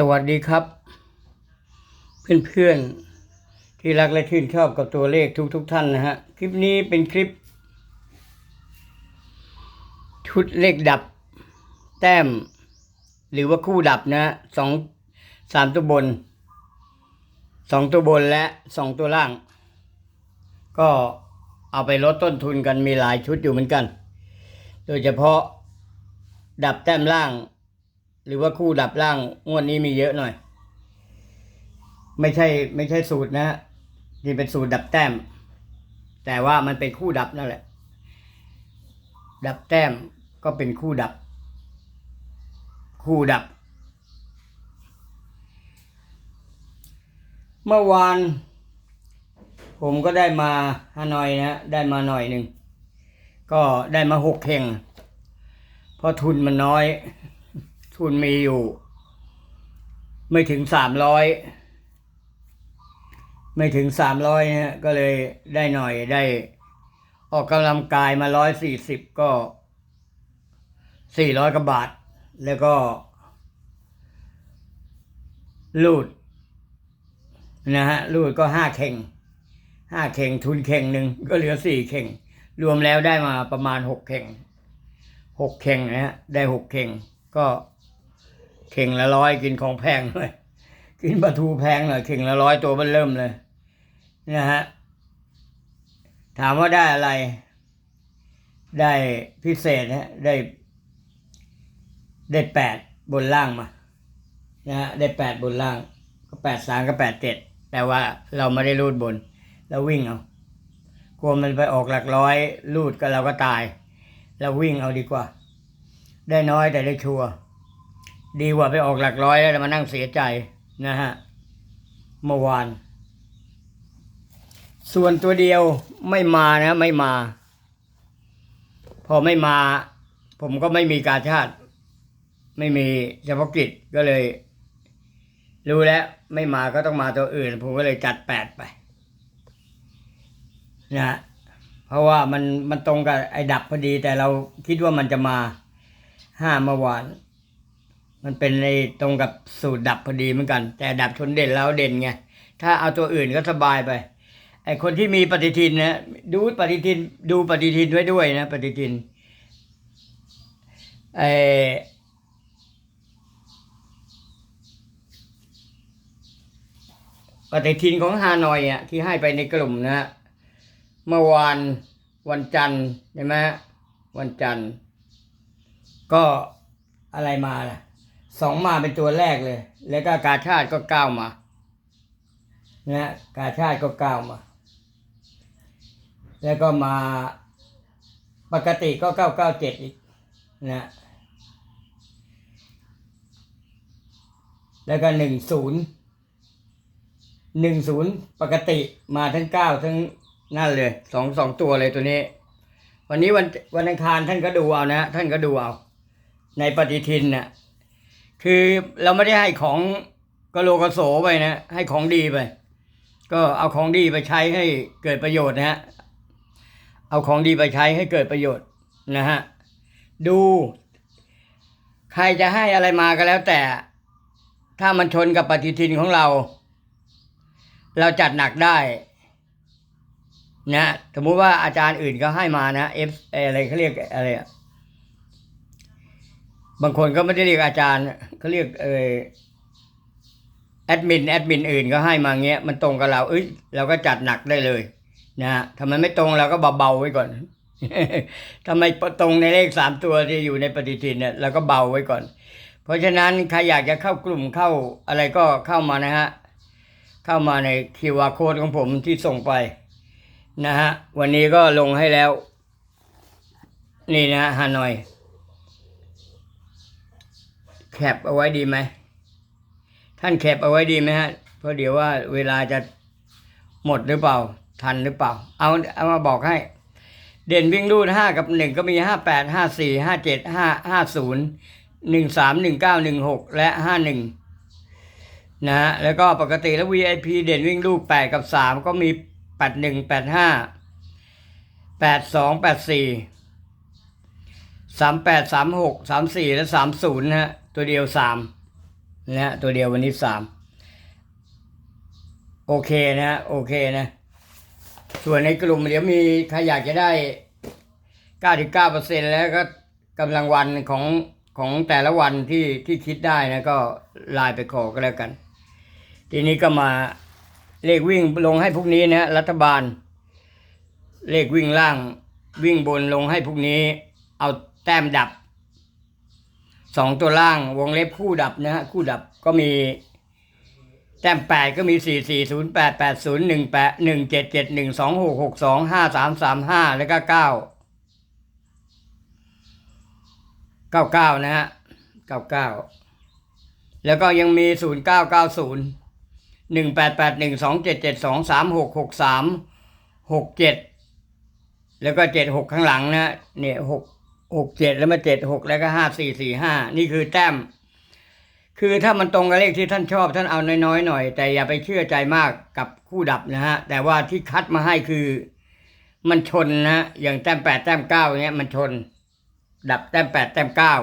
สวัสดีครับ เพื่อนๆ ที่รักและชื่นชอบกับตัวเลขทุกๆทท่านนะฮะ คลิปนี้เป็นคลิป ชุดเลขดับ แต้ม หรือว่าคู่ดับนะฮะสองสามตัวบนสองตัวบนและสองตัวล่าง ก็เอาไปลดต้นทุนกันมีหลายชุดอยู่เหมือนกัน โดยเฉพาะดับแต้มล่าง หรือว่าคู่ดับล่างงวดนี้มีเยอะหน่อย ไม่ใช่ ไม่ใช่สูตรนะฮะที่เป็นสูตรดับแต้ม แต่ว่ามันเป็นคู่ดับนั่นแหละ ดับแต้มก็เป็นคู่ดับ คู่ดับ เมื่อวาน ผมก็ได้มาฮานอยนะฮะได้มาหน่อยหนึ่งก็ได้มาหกเข่งเพราะทุนมันน้อย ทุนมีอยู่ ไม่ถึงสามร้อยไม่ถึงสามร้อยฮะก็เลยได้หน่อยได้ ออกกำลังกายมาร้อยสี่สิบก็สี่ร้อยกว่าบาท แล้วก็ลูดนะฮะลูดก็ห้าเข่งห้าเข่งทุนเข่งหนึ่งก็เหลือสี่เข่ง รวมแล้วได้มาประมาณหกเข่งหกเข่งนะฮะได้หกเข่งก็ เข่งละร้อยกินของแพงเลยกินปลาทูแพงหน่อยเข่งละร้อยตัวมันเริ่มเลยนะฮะถามว่าได้อะไร ได้พิเศษนะได้ ได้แปดบนล่างมานะฮะได้แปดบนล่าง ก็แปดสามก็แปดเจ็ดแต่ว่าเราไม่ได้รูดบน เราวิ่งเอากลัวมันไปออกหลักร้อยรูดก็เราก็ตาย เราวิ่งเอาดีกว่า ได้น้อยแต่ได้ชัวร์ ดีกว่าไปออกหลักร้อยแล้วมานั่งเสียใจนะฮะเมื่อวาน ส่วนตัวเดียวไม่มานะไม่มา พอไม่มา ผมก็ไม่มีการชาติ ไม่มีเฉพาะกิจก็เลย รู้แล้ว ไม่มาก็ต้องมาตัวอื่น ผมก็เลยจัดแปดไปนะฮะเพราะว่ามันมันตรงกับไอ้ดับพอดี แต่เราคิดว่ามันจะมาห้าเมื่อวาน มันเป็นในตรงกับสูตรดับพอดีเหมือนกัน แต่ดับชนเด่นแล้วเด่นไง ถ้าเอาตัวอื่นก็สบายไปไอคนที่มีปฏิทินนะดูปฏิทินดูปฏิทินไว้ด้วยนะ ปฏิทินไอปฏิทินของฮานอยอะที่ให้ไปในกลุ่มนะฮะเมื่อวานวันจันทร์ใช่ไหมวันจันทร์ก็อะไรมาล่ะ สองมาเป็นตัวแรกเลย แล้วก็กาชาติก็เก้ามานะกาชาติก็เก้ามา แล้วก็มาปกติก็เก้าเก้าเจ็ดอีกนะแล้วก็หนึ่งศูนย์หนึ่งศูนย์ปกติมาทั้งเก้าทั้งนั่นเลยสองสองตัวเลยตัวนี้ วันนี้วันวันอังคารท่านก็ดูเอานะ ท่านก็ดูเอา ในปฏิทินน่ะ คือเราไม่ได้ให้ของกะโลกะโสไปนะ ให้ของดีไป ก็เอาของดีไปใช้ให้เกิดประโยชน์นะฮะ เอาของดีไปใช้ให้เกิดประโยชน์นะฮะ ดู ใครจะให้อะไรมาก็แล้วแต่ ถ้ามันชนกับปฏิทินของเรา เราจัดหนักได้นะสมมุติว่าอาจารย์อื่นก็ให้มานะเอฟอะไรเขาเรียกอะไรอะ บางคนก็ไม่ได้เรียกอาจารย์เขาเรียกเออแอดมินแอดมินอื่นก็ให้มาเงี้ยมันตรงกับเราเอ้ยเราก็จัดหนักได้เลยนะทำไมไม่ตรงเราก็เบาๆไว้ก่อนทำไมตรงในเลขสามตัวที่อยู่ในปฏิทินเนี่ยเราก็เบาไว้ก่อน เพราะฉะนั้นใครอยากจะเข้ากลุ่มเข้าอะไรก็เข้ามานะฮะเข้ามาในคิวอาร์โค้ดของผมที่ส่งไปนะฮะวันนี้ก็ลงให้แล้ว นี่นะฮานอย แคปเอาไว้ดีไหม ท่านแคปเอาไว้ดีไหมฮะ เพราะเดี๋ยวว่าเวลาจะหมดหรือเปล่า ทันหรือเปล่า เอาเอามาบอกให้ เด่นวิ่งรูดห้ากับหนึ่งก็มีห้าแปดห้าสี่ห้าเจ็ดห้าห้าศูนย์หนึ่งสามหนึ่งเก้าหนึ่งหกและห้าหนึ่งนะฮะ แล้วก็ปกติแล้ว VIP เด่นวิ่งลูกแปดกับสามก็มีแปดหนึ่งแปดห้าแปดสองแปดสี่สามแปดสามหกสามสี่และสามศูนย์ฮะ ตัวเดียวสามนะฮะตัวเดียววันนี้สามโอเคนะ โอเคนะ ส่วนในกลุ่มเดี๋ยวมีใครอยากจะได้99%แล้วก็กำลังวันของของแต่ละวันที่ที่คิดได้นะก็ไลน์ไปขอก็แล้วกัน ทีนี้ก็มาเลขวิ่งลงให้พวกนี้นะรัฐบาล เลขวิ่งล่างวิ่งบนลงให้พวกนี้ เอาแต้มดับ สองตัวล่างวงเล็บคู่ดับนะฮะคู่ดับก็มี แต้มแปดก็มีสี่สี่ศูนย์แปดแปดศูนย์หนึ่งแปดหนึ่งเจ็ดเจ็ดหนึ่งสองหกหกสองห้าสามสามห้าแล้วก็เก้าเก้าเก้านะฮะเก้าเก้าแล้วก็ยังมีศูนย์เก้าเก้าศูนย์หนึ่งแปดแปดหนึ่งสองเจ็ดเจ็ดสองสามหกหกสามหกเจ็ดแล้วก็เจ็ดหกข้างหลังนะเนี่ยหก หกเจ็ดแล้วมาเจ็ดหกแล้วก็ห้าสี่สี่ห้านี่คือแต้ม คือถ้ามันตรงกับเลขที่ท่านชอบท่านเอาน้อยๆหน่อย แต่อย่าไปเชื่อใจมากกับคู่ดับนะฮะ แต่ว่าที่คัดมาให้คือมันชนนะอย่างแต้มแปดแต้มเก้าเนี้ยมันชน ดับแต้มแปดแต้มเก้า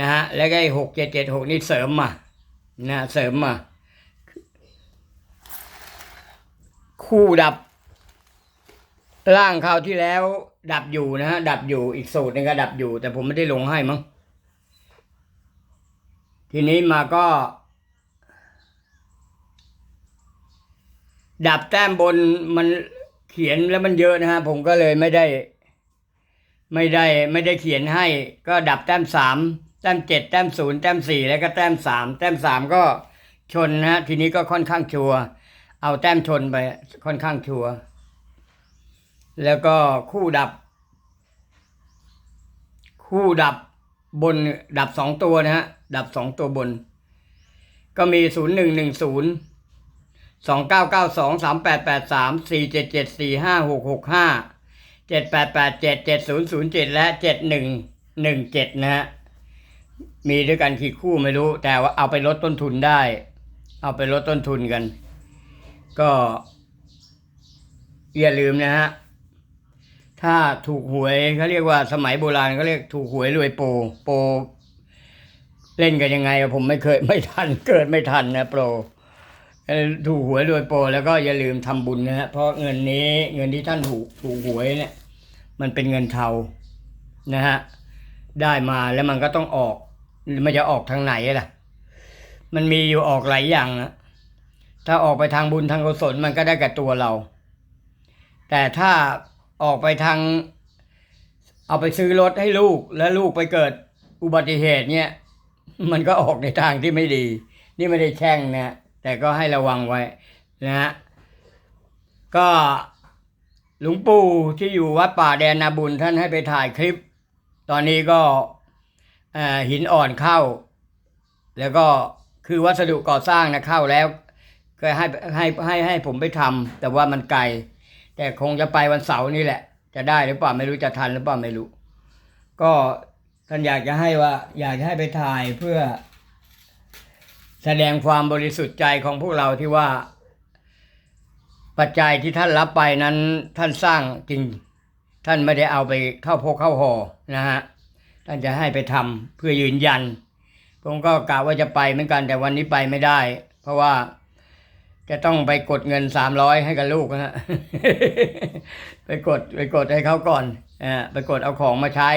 นะฮะแล้วก็ไอ้หกเจ็ดเจ็ดหกนี่เสริมมานะเสริมมา คู่ดับล่างคราวที่แล้ว ดับอยู่นะฮะดับอยู่อีกสูตรหนึงก็ดับอยู่ แต่ผมไม่ได้ลงให้มั้งทีนี้มาก็ ดับแต้มบนมันเขียนแล้วมันเยอะนะฮะผมก็เลยไม่ได้ ไม่ได้ไม่ได้เขียนให้ ก็ดับแต้มสามแต้มเจ็ดแต้มศูนย์แต้มสี่แล้วก็แต้มสามแต้มสามก็ชนนะฮะทีนี้ก็ค่อนข้างชัวเอาแต้มชนไปค่อนข้างชัวร์ แล้วก็คู่ดับ คู่ดับบนดับสองตัวนะฮะ ดับสองตัวบน ก็มีศูนย์หนึ่งหนึ่งศูนย์สองเก้าเก้าสองสามแปดแปดสามสี่เจ็ดเจ็ดสี่ห้าหกหกห้าเจ็ดแปดแปดเจ็ดเจ็ดศูนย์ศูนย์เจ็ดและเจ็ดหนึ่งหนึ่งเจ็ดนะฮะ มีด้วยกันกี่คู่ไม่รู้ แต่ว่าเอาไปลดต้นทุนได้ เอาไปลดต้นทุนกัน ก็อย่าลืมนะฮะ ถ้าถูกหวยเขาเรียกว่าสมัยโบราณเขาเรียกถูกหวยรวยโปรโปรเล่นกันยังไงผมไม่เคยไม่ทันเกิดไม่ทันนะโปรถูกหวยรวยโปรแล้วก็อย่าลืมทำบุญนะฮะเพราะเงินนี้เงินที่ท่านถูกถูกหวยเนี่ย มันเป็นเงินเทานะฮะได้มาแล้วมันก็ต้องออกมันจะออกทางไหนล่ะ มันมีอยู่ออกหลายอย่างนะถ้าออกไปทางบุญทางกุศลมันก็ได้กับตัวเรา แต่ถ้า ออกไปทาง เอาไปซื้อรถให้ลูกแล้วลูกไปเกิดอุบัติเหตุเนี่ย มันก็ออกในทางที่ไม่ดี นี่ไม่ได้แช่งนะแต่ก็ให้ระวังไว้นะฮะก็หลวงปู่ที่อยู่วัดป่าแดนนาบุญท่านให้ไปถ่ายคลิป ตอนนี้ก็หินอ่อนเข้า แล้วก็คือวัสดุก่อสร้างนะเข้าแล้ว ก็ให้ให้ให้ให้ผมไปทำแต่ว่ามันไกล แต่คงจะไปวันเสาร์นี่แหละ จะได้หรือเปล่าไม่รู้จะทันหรือเปล่าไม่รู้ ก็ท่านอยากจะให้ว่า อยากจะให้ไปถ่ายเพื่อ แสดงความบริสุทธิ์ใจของพวกเราที่ว่า ปัจจัยที่ท่านรับไปนั้นท่านสร้างจริง ท่านไม่ได้เอาไปเข้าพกเข้าหอนะฮะท่านจะให้ไปทำเพื่อยืนยัน ผมก็กะว่าจะไปเหมือนกันแต่วันนี้ไปไม่ได้ เพราะว่า จะต้องไปกดเงินสามร้อยให้กับลูกนะฮะไปกดไปกดให้เขาก่อนอ่าไปกดเอาของมาใช้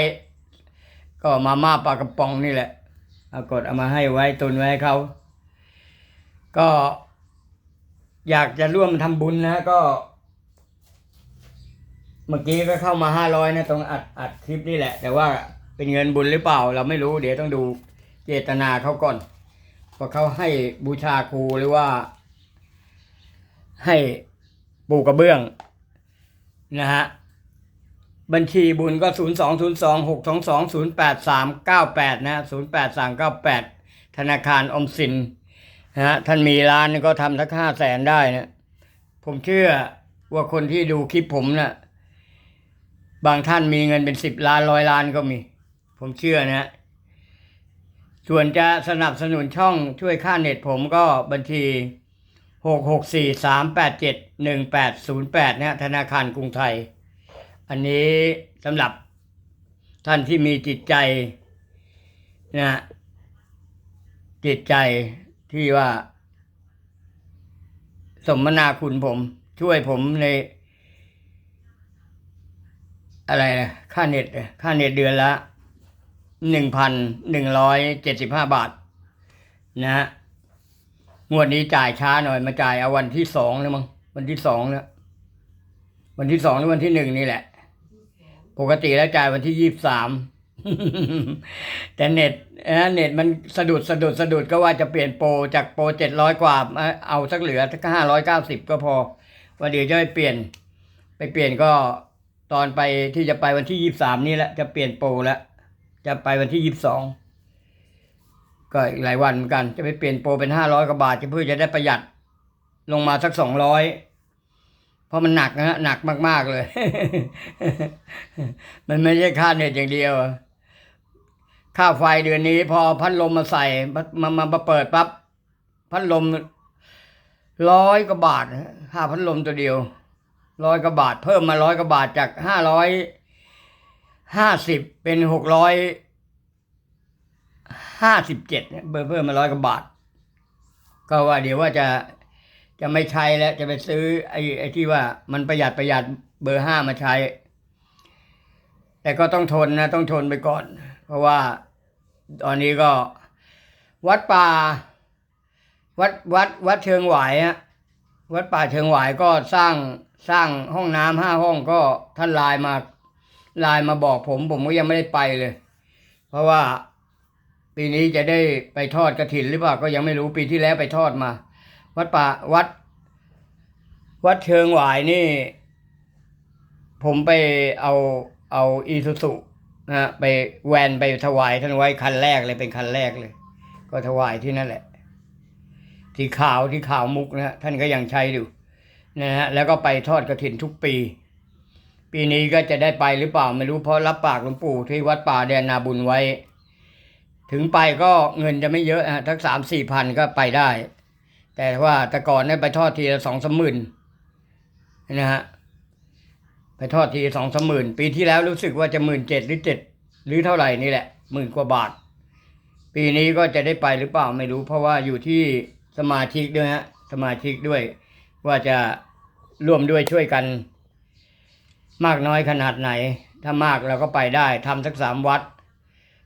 ก็มาม่าปลากระป๋องนี่แหละ เอากดเอามาให้ไว้ตุนไว้ให้เขา ก็อยากจะร่วมทำบุญนะก็ เมื่อกี้ก็เข้ามาห้าร้อยนะตรงอัดอัดคลิปนี่แหละ แต่ว่าเป็นเงินบุญหรือเปล่า เราไม่รู้เดี๋ยวต้องดูเจตนาเขาก่อนว่าเขาให้บูชาครูหรือว่า ให้ปูกระเบื้องนะฮะบัญชีบุญก็ศูนย์สองศูนย์สองหกสองสองศูนย์แปดสามเก้าแปดนะศูนย์แปดสามเก้าแปดธนาคารอมสินนะฮะท่านมีร้านก็ทำสักห้าแสนได้นะผมเชื่อว่าคนที่ดูคลิปผมนะ่ะบางท่านมีเงินเป็นสิบล้านร้อยล้านก็มี ผมเชื่อนะฮะส่วนจะสนับสนุนช่องช่วยค่าเน็ตผมก็บัญชี หกหกสี่สามแปดเจ็ดหนึ่งแปดศูนย์แปดนะธนาคารกรุงไทย อันนี้สำหรับท่านที่มีจิตใจนะจิตใจที่ว่า สมนาคุณผม ช่วยผมใน อะไรนะค่าเน็ต ค่าเน็ตเดือนละหนึ่งพันหนึ่งร้อยเจ็ดสิบห้าบาท นะฮะ งวดนี้จ่ายช้าหน่อยมาจ่ายเอาวันที่สองแล้วมั้งวันที่สองแล้ววันที่สองหรือวันที่หนึ่งนี่แหละ ปกติแล้วจ่ายวันที่ยี่สิบสามแต่เน็ตนะเน็ตมันสะดุดสะดุดสะดุดก็ว่าจะเปลี่ยนโปรจากโปรเจ็ดร้อยกว่ามาเอาสักเหลือสักห้าร้อยเก้าสิบก็พอว่าเดี๋ยวจะไปเปลี่ยน ไปเปลี่ยนก็ตอนไปที่จะไปวันที่ยี่สามนี่แหละจะเปลี่ยนโปรแล้วจะไปวันที่ยี่สิบสอง ก็อีกหลายวันเหมือนกัน จะไปเปลี่ยนโปรเป็นห้าร้อยกว่าบาทเพื่อจะได้ประหยัดลงมาสักสองร้อยเพราะมันหนักนะฮะหนักมาก ๆ เลย มันไม่ใช่ค่าเน็ตอย่างเดียว ค่าไฟเดือนนี้ พอพัดลมมาใส่มามามาเปิดปั๊บพัดลมร้อยกว่าบาทค่าพัดลมตัวเดียวร้อยกว่าบาท เพิ่มมาร้อยกว่าบาทจากห้าร้อยห้าสิบเป็นหกร้อย ห้าสิบเจ็ดเพิ่มเพิ่มมาร้อยกว่าบาท ก็ว่าเดี๋ยวว่าจะจะไม่ใช้แล้วจะไปซื้อไอ้ไอ้ที่ว่ามันประหยัดประหยัดเบอร์ห้ามาใช้ แต่ก็ต้องทนนะ ต้องทนไปก่อน เพราะว่าตอนนี้ก็ วัดป่า วัดวัดวัดเชิงหวายฮะวัดป่าเชิงหวายก็สร้างสร้างห้องน้ำห้าห้องก็ท่านลน์มาลน์มาบอกผม ผมก็ยังไม่ได้ไปเลย เพราะว่า ปีนี้จะได้ไปทอดกระถินหรือเปล่าก็ยังไม่รู้ปีที่แล้วไปทอดมา วัดป่าวัด วัดเชิงหวายนี่ ผมไปเอาเอาอีซูซุนะฮะไปแวนไปถวายท่านไว้คันแรกเลยเป็นคันแรกเลย ก็ถวายที่นั่นแหละ ที่ขาวที่ขาวมุกนะฮะท่านก็ยังใช้อยู่นะฮะแล้วก็ไปทอดกระถินทุกปี ปีนี้ก็จะได้ไปหรือเปล่าไม่รู้เพราะรับปากหลวงปู่ที่วัดป่าแดนนาบุญไว้ ถึงไปก็เงินจะไม่เยอะฮะทักสามสี่พันก็ไปได้ แต่ว่าแต่ก่อนเนี่ยไปทอดทีละสองสามหมื่นนะฮะไปทอดทีสองสามหมื่นปีที่แล้วรู้สึกว่าจะหมื่นเจ็ดหรือเจ็ดหรือเท่าไหร่นี่แหละหมื่นกว่าบาท ปีนี้ก็จะได้ไปหรือเปล่าไม่รู้ เพราะว่าอยู่ที่สมาชิกด้วยฮะสมาชิกด้วย ว่าจะร่วมด้วยช่วยกัน มากน้อยขนาดไหน ถ้ามากเราก็ไปได้ทำสักสามวัด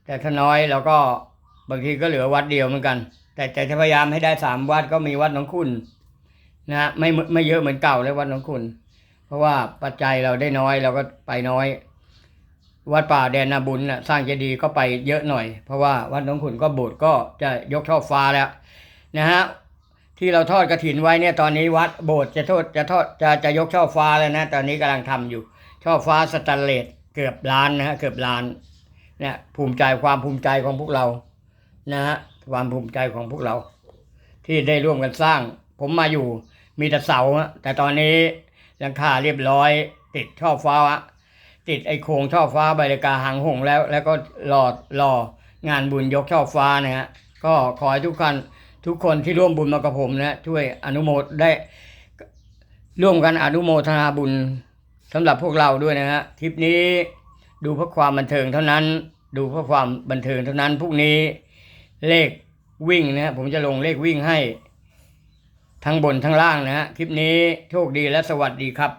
แต่ถ้าน้อยเราก็บางทีก็เหลือวัดเดียวเหมือนกัน แต่แต่จะพยายามให้ได้สามวัดก็มีวัดหนองคุณนะฮะไม่ไม่เยอะเหมือนเก่าเลยวัดหนองคุณ เพราะว่าปัจจัยเราได้น้อยเราก็ไปน้อย วัดป่าแดนนาบุญนะสร้างเจดีย์ก็ไปเยอะหน่อย เพราะว่าวัดหนองขุนก็โบสถ์ก็จะยกช่อฟ้าแล้วนะฮะที่เราทอดกระถินไว้เนี่ยตอนนี้วัดโบสถ์จะโทษจะทอดจะจะยกช่อฟ้าแล้วนะ ตอนนี้กำลังทำอยู่ช่อฟ้าสแตนเลสเกือบล้านนะฮะเกือบล้าน เนี่ยภูมิใจความภูมิใจของพวกเรานะฮะความภูมิใจของพวกเรา ที่ได้ร่วมกันสร้าง ผมมาอยู่มีแต่เสาแต่ตอนนี้หลังคาเรียบร้อย ติดช่อฟ้าฮะติดไอ้โครงช่อฟ้าใบรากาหางหงแล้ว แล้วก็รอรองานบุญยกช่อฟ้านะฮะก็ขอให้ทุกคนทุกคนที่ร่วมบุญมากับผมนะช่วยอนุโมทได้ ร่วมกันอนุโมทนาบุญสำหรับพวกเราด้วยนะฮะคลิปนี้ ดูเพื่อความบันเทิงเท่านั้น ดูเพื่อความบันเทิงเท่านั้นพรุ่งนี้เลขวิ่งนะฮะผมจะลงเลขวิ่งให้ ทั้งบนทั้งล่างนะฮะคลิปนี้โชคดีและสวัสดีครับ